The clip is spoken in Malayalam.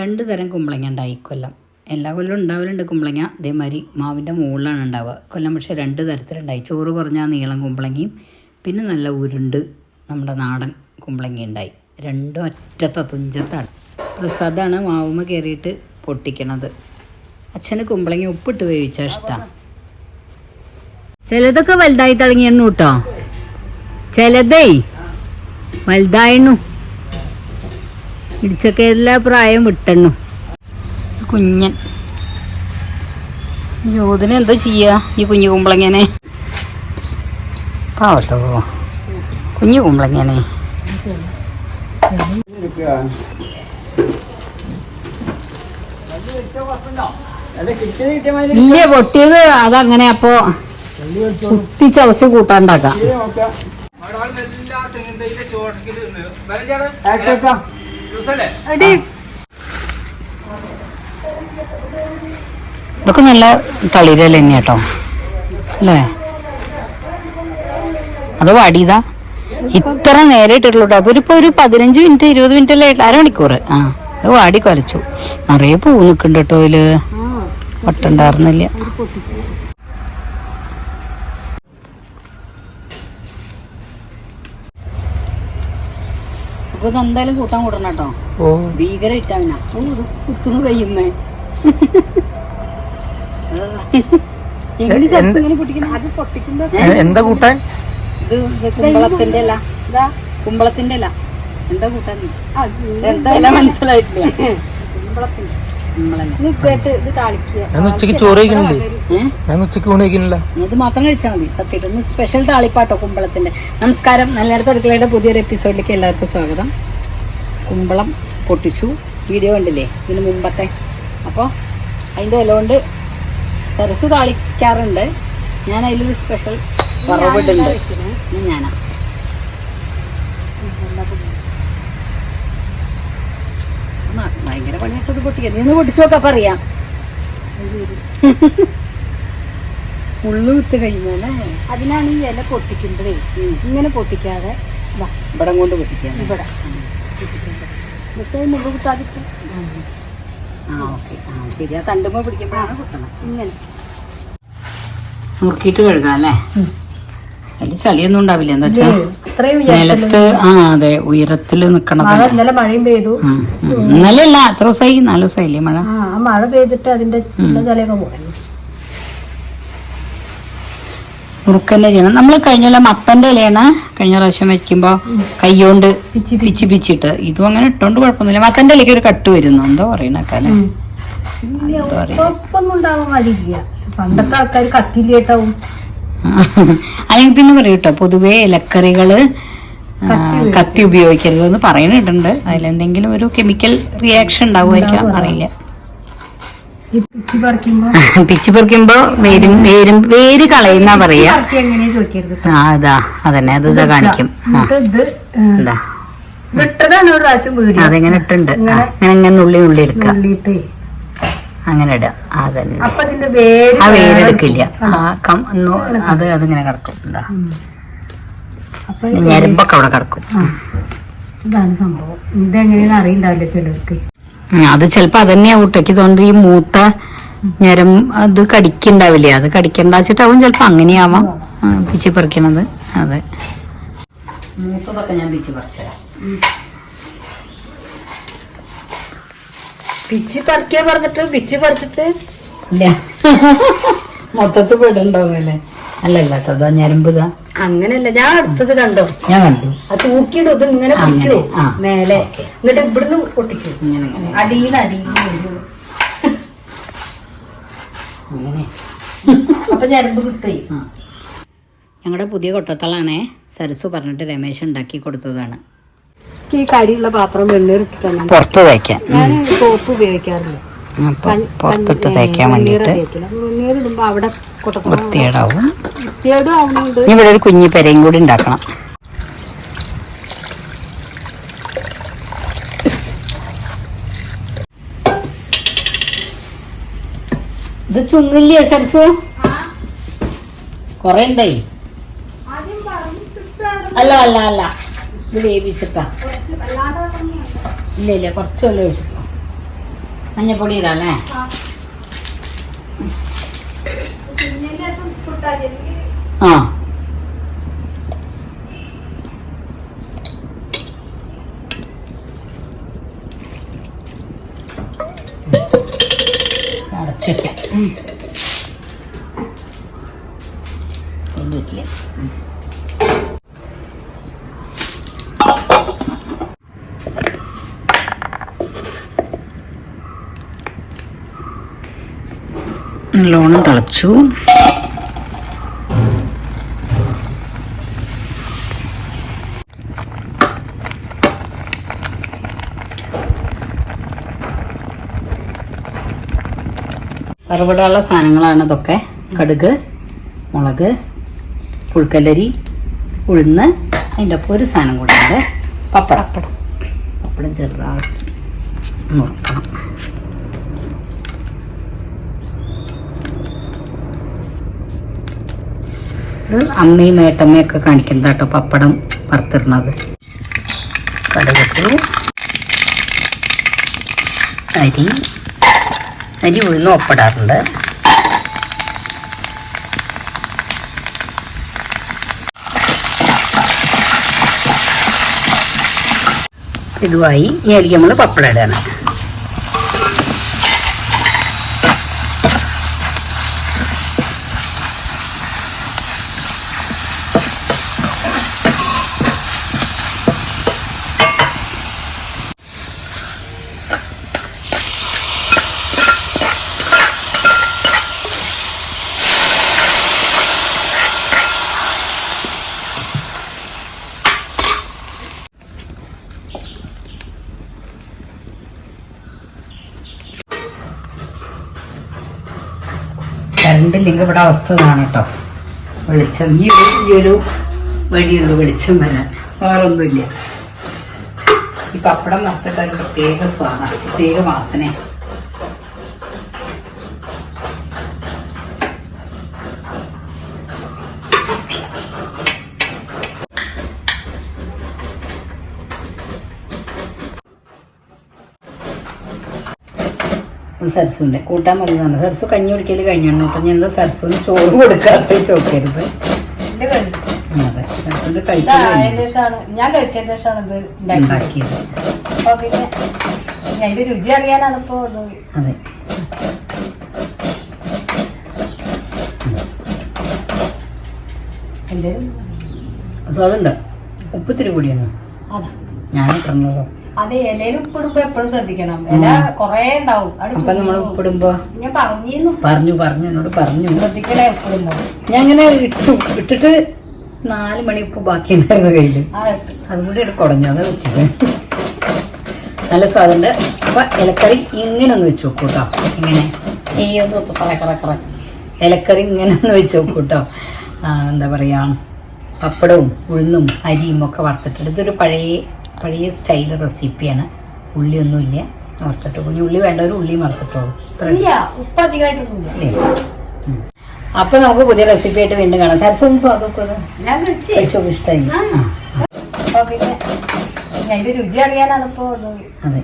രണ്ട് തരം കുമ്പളങ്ങ ഉണ്ടായി കൊല്ലം. എല്ലാ കൊല്ലം ഉണ്ടാവലുണ്ട് കുമ്പളങ്ങ. ഇതേമാതിരി മാവിന്റെ മുകളിലാണ് ഉണ്ടാവുക. കൊല്ലം പക്ഷേ രണ്ട് തരത്തിലുണ്ടായി. ചോറ് കുറഞ്ഞ നീളം കുമ്പളങ്ങയും പിന്നെ നല്ല ഉരുണ്ട് നമ്മുടെ നാടൻ കുമ്പളങ്ങ ഉണ്ടായി. രണ്ടും ഒറ്റത്ത തുഞ്ചത്താണ്. പ്രസാദാണ് മാവുമ്മ കയറിയിട്ട് പൊട്ടിക്കണത്. അച്ഛന് കുമ്പളങ്ങ ഉപ്പിട്ട് വേവിച്ചാൽ ഇഷ്ടമാണ് ചിലതൊക്കെ വലുതായി തുടങ്ങിയെണ്ണു കേട്ടോ ചിലതേ വലുതായിരുന്നു ഇടിച്ചൊക്കെ എല്ലാ പ്രായം വിട്ടെണ്ണു കുഞ്ഞൻ യോധന എന്താ ചെയ്യാ ഈ കുഞ്ഞു കുമ്പളങ്ങനെ പാവട്ടോ കുഞ്ഞു കുമ്പളങ്ങനെ ഇല്ല പൊട്ടിയത് അതങ്ങനെ അപ്പോ കുത്തി ചതച്ച് കൂട്ടാണ്ടാക്കാം ഇതൊക്കെ നല്ല തളിരൽ തന്നെ കേട്ടോ അല്ലേ? അത് വടിതാ ഇത്ര നേരെ ഇട്ടിട്ടുള്ളൂ അപ്പൊ ഇപ്പൊ ഒരു പതിനഞ്ച് മിനിറ്റ് ഇരുപത് മിനിറ്റ് അല്ലേ? അരമണിക്കൂർ ആ അത് വാടി കൊലച്ചു. നിറയെ പൂ നിൽക്കുന്നുണ്ട് കേട്ടോ ഇതിൽ. ഇത് എന്തായാലും കൂട്ടാൻ കൂടണം കേട്ടോ ഓ. ഭീകര ഇട്ടാവിന ഓ ഇത് കുത്തുന്നു കയ്യുമ്മേ. എന്താ കൂട്ടാൻ? ഇത് കുമ്പളത്തിന്റെ അല്ല കുമ്പളത്തിന്റെ അല്ല എന്താ കൂട്ടാൻ? മനസ്സിലായിട്ടില്ല. കുമ്പളത്തിന്റെ. ഞാൻ ഉച്ചയ്ക്ക് ചോറ് കഴിക്കണില്ലേ? ഞാൻ ഉച്ചയ്ക്ക് ഊണ് കഴിക്കണില്ല? ഇത് മാത്രം കഴിച്ചാൽ മതി സത്യമായിട്ട്. ഇന്ന് സ്പെഷ്യൽ താളിപ്പാട്ടോ കുമ്പളത്തിന്റെ. നമസ്കാരം. നല്ലയിടത്ത് അടുക്കളയുടെ പുതിയൊരു എപ്പിസോഡിലേക്ക് എല്ലാവർക്കും സ്വാഗതം. കുമ്പളം പൊട്ടിച്ചു. വീഡിയോ കണ്ടില്ലേ? ഇതിന് മുമ്പത്തെ. അപ്പോൾ അതിന്റെ ഇല കൊണ്ട് സരസു താളിക്കാറുണ്ട്. ഞാൻ അതിലൊരു സ്പെഷ്യൽ വറവിടുണ്ട് ഞാനാ ആ, ഭയങ്കര പൊട്ടിക്കാം നീ ഒന്ന് പൊട്ടിച്ചു നോക്കാം പറയാം ഉള്ളു വിത്ത് അതിനാണ് ഈ ഇല പൊട്ടിക്കുമ്പോഴേ ഇങ്ങനെ പൊട്ടിക്കാതെ ഇവിടെ കൊണ്ട് പൊട്ടിക്കാം. ഇവിടെ. മുമ്പ് കുത്താതിട്ട് ആ ഓക്കെ. ആ ശരി. ആ തണ്ടുമ്പോ പിടിക്കുമ്പോഴാണ് കുത്തണം ഇങ്ങനെ. മുറുക്കിയിട്ട് കഴുകാം അല്ലേ? അതിൽ ചളിയൊന്നും ഉണ്ടാവില്ല എന്താ വെച്ചാ നിലത്ത് ആ അതെ ഉയരത്തിൽ നിക്കണ ഇന്നലെ മഴയും പെയ്തു. ഇന്നലെ അല്ല എത്ര ദിവസമായി നാല് ദിവസമായില്ലേ മഴ? മഴ പെയ്തിട്ട് അതിന്റെ ചളിയൊക്കെ പോയി ചെയ്യണം നമ്മൾ കഴിഞ്ഞ മത്തന്റെ ഇലയാണ് കഴിഞ്ഞ പ്രാവശ്യം വെക്കുമ്പോ കൈകൊണ്ട് പിച്ചി പിച്ചി. പിച്ചിട്ട് ഇതും അങ്ങനെ ഇട്ടോണ്ട് കുഴപ്പമൊന്നുമില്ല. മത്തന്റെ ഇലയ്ക്ക് ഒരു കട്ട് വരുന്നു. എന്തോ കുഴപ്പമൊന്നും ഉണ്ടാവാൻ പണ്ടത്തെ ആൾക്കാർ കത്തിയിലേട്ടാവും അല്ലെങ്കിൽ പിന്നെ പറയും കേട്ടോ പൊതുവേ ഇലക്കറികൾ കത്തി ഉപയോഗിക്കരുത്. എന്ന് പറയുന്നിട്ടുണ്ട് അതിലെന്തെങ്കിലും ഒരു കെമിക്കൽ റിയാക്ഷൻ ഉണ്ടാവുമായിരിക്കാം അറിയില്ല. പിച്ചി പറിക്കുമ്പോ? വേരും വേരും വേര് കളയുന്ന പറയാ. ആ അതാ അതന്നെ അത് ഇതാ കാണിക്കും. അതെങ്ങനെ ഇട്ടുണ്ട് അങ്ങനെ ഇങ്ങനെ ഉള്ളി ഉള്ളി എടുക്കാം അങ്ങനെ ഇടുക അതന്നെ. അപ്പൊ അതിന്റെ വേര് ആ വേരെടുക്കില്ല ആ. കം അത് അതിങ്ങനെ കിടക്കും. എന്താ അപ്പൊ ഞരമ്പൊക്കെ അവിടെ കിടക്കും. ഇതാണ് സംഭവം. ഇതെങ്ങനെയാന്ന് അറിയണ്ടാവില്ല ചിലർക്ക്. അത് ചിലപ്പോ അതന്നെയാ ഊട്ടയ്ക്ക് തോന്നുന്നത്. ഈ മൂത്ത ഞരം അത് കടിക്കണ്ടാവില്ല? അത് കടിക്കണ്ടാച്ചിട്ടാവും ചിലപ്പോ അങ്ങനെയാവാം. പിച്ചി പറിക്കണത്. അതെ. മൂത്തതൊക്കെ ഞാൻ പിച്ചി പറിച്ചതാ പിച്ചി പറിക്കാ പറഞ്ഞിട്ട് പിച്ചി പറിച്ചിട്ട്? ഇല്ല. മൊത്തത്തിൽ പെടുണ്ടാവുമല്ലേ അല്ലല്ല കേട്ടോ അതാ ഞരമ്പ് ഇതാ അങ്ങനെയല്ല. ഞാൻ അടുത്തത് കണ്ടോ. ഞാൻ കണ്ടു. അത് തൂക്കിയിടും. ഇത് ഇങ്ങനെ പിടിക്കൂ. മേലെ. എന്നിട്ട് ഇവിടുന്ന് പൊട്ടിക്കൂ. അടിയിൽ അടിയിൽ. അങ്ങനെ. അപ്പൊ ഞരമ്പ് കിട്ടി ഞങ്ങളുടെ പുതിയ കൊട്ടത്തളാണേ സരസു പറഞ്ഞിട്ട് രമേശ് ഉണ്ടാക്കി കൊടുത്തതാണ്. ഈ കരിയുള്ള പാത്രം വെണ്ണീറിട്ടിട്ടാണ് പുറത്ത് തേക്കാൻ. ഞാൻ സോപ്പ് ഉപയോഗിക്കാറില്ല. പുറത്തിട്ട് തേക്കാൻ വേണ്ടിയിട്ട് വെണ്ണീറിടുമ്പോ അവിടെ വൃത്തികേടാവും. വൃത്തിയോടും ആവുന്നുണ്ട്. ഇവിടെ ഒരു കുഞ്ഞി പെരയും കൂടി ഉണ്ടാക്കണം. ഇത് ചുങ്ങില്ലേ സരസു? കൊറേ ഉണ്ടായി അല്ല അല്ല അല്ല. വേവിച്ചിട്ടാ. ഇല്ല ഇല്ല കുറച്ച് വെള്ളം ഒഴിച്ചിട്ടോ. മഞ്ഞപ്പൊടി ഇടാല്ലേ ആ. അടച്ചിട്ട് നല്ലോണം തിളച്ചു. വറവിടാനുള്ള സാധനങ്ങളാണ് ഇതൊക്കെ. കടുക് മുളക് പുഴുക്കലരി ഉഴുന്ന് അതിന്റെ ഒപ്പം ഒരു സാധനം കൂടെ ഉണ്ട്. പപ്പടം. പപ്പടം ചെറുതാക്കി നുറുക്കണം ഇത് അമ്മയും ഏട്ടമ്മയും ഒക്കെ കാണിക്കുന്നത് കേട്ടോ പപ്പടം വറുത്തിടുന്നത്. കടുകട്ടു അരി അരി ഉഴുന്ന് ഒപ്പിടാറുണ്ട്. ഇതുമായി ഈ അരിക്ക് നമ്മൾ പപ്പടം ഇടുകയാണ് ഇല്ലെങ്കിൽ ഇവിടെ അവസ്ഥ ഇതാണ് കേട്ടോ വെളിച്ചം ഈ ഒരു ഈ ഒരു വഴിയുള്ളൂ വെളിച്ചം വരാൻ. വേറൊന്നുമില്ല. ഈ പപ്പടം വറുത്തിട്ട് ഒരു പ്രത്യേക സ്വാദാണ്. പ്രത്യേക വാസന സരസുണ്ട് കൂട്ടാൻ മതി സരസു കഞ്ഞി കുടിക്കൽ കഴിഞ്ഞാണ് കേട്ടോ. ഞാൻ എന്താ സരസുവിന് ചോറ് കൊടുക്കാത്ത ചോക്കരുത് അതെ. കഴിക്കാൻ ഞാൻ കഴിച്ചതിന് ശേഷമാണ് ഇത് ഉണ്ടാക്കിയത്. ഉണ്ടാക്കിയത്. അപ്പൊ പിന്നെ ഞാൻ ഇത് രുചി അറിയാനാണ് ഇപ്പോ ഇത് അതെ. സ്വാദുണ്ട് ഉപ്പിത്തിരി കൂടിയാണ് അതാ. ഞാൻ പറഞ്ഞല്ലോ അത് ഇലയിൽ ഉപ്പിടുമ്പോ എപ്പോഴും ശ്രദ്ധിക്കണം. ഇല കൊറേ ഉണ്ടാവും. അപ്പൊ നമ്മൾ ഉപ്പിടുമ്പോ? ഞാൻ പറഞ്ഞു പറഞ്ഞു പറഞ്ഞു എന്നോട് പറഞ്ഞു. ശ്രദ്ധിക്കണേ ഉപ്പിടുമ്പോ ഞാൻ ഇങ്ങനെ ഇട്ടു ഇട്ടിട്ട് നാല് മണി ഉപ്പ് ബാക്കി ഉണ്ടായിരുന്നു കയ്യിൽ അതും കൂടി കുടഞ്ഞു. അതാ വെച്ചത്. നല്ല സ്വാദുണ്ട്. അപ്പൊ ഇലക്കറി ഇങ്ങനെ ഒന്ന് വെച്ച് നോക്കൂ കേട്ടോ ഇങ്ങനെ. ഈ ഒന്ന് കറ കറ കറ ഇലക്കറി ഇങ്ങനെ ഒന്ന് വെച്ച് നോക്കൂ കേട്ടോ എന്താ പറയാ? പപ്പടവും ഉഴുന്നും അരിയും ഒക്കെ വറുത്തിട്ടുണ്ട് ഇതൊരു പഴയ പഴയ സ്റ്റൈൽ റെസിപ്പിയാണ്. ഉള്ളിയൊന്നുമില്ല. വറുത്തിട്ട് കുഞ്ഞു ഉള്ളി വേണ്ടവർ ഉള്ളി വറുത്തിട്ടോളൂ. അപ്പൊ നമുക്ക് പുതിയ റെസിപ്പി ആയിട്ട് വീണ്ടും കാണാം. കഴിച്ചേ. കഴിച്ചോ? ഇഷ്ടമായി. അപ്പൊ പിന്നെ ഇത് രുചി അറിയാനാണ് ഇപ്പോ അതെ.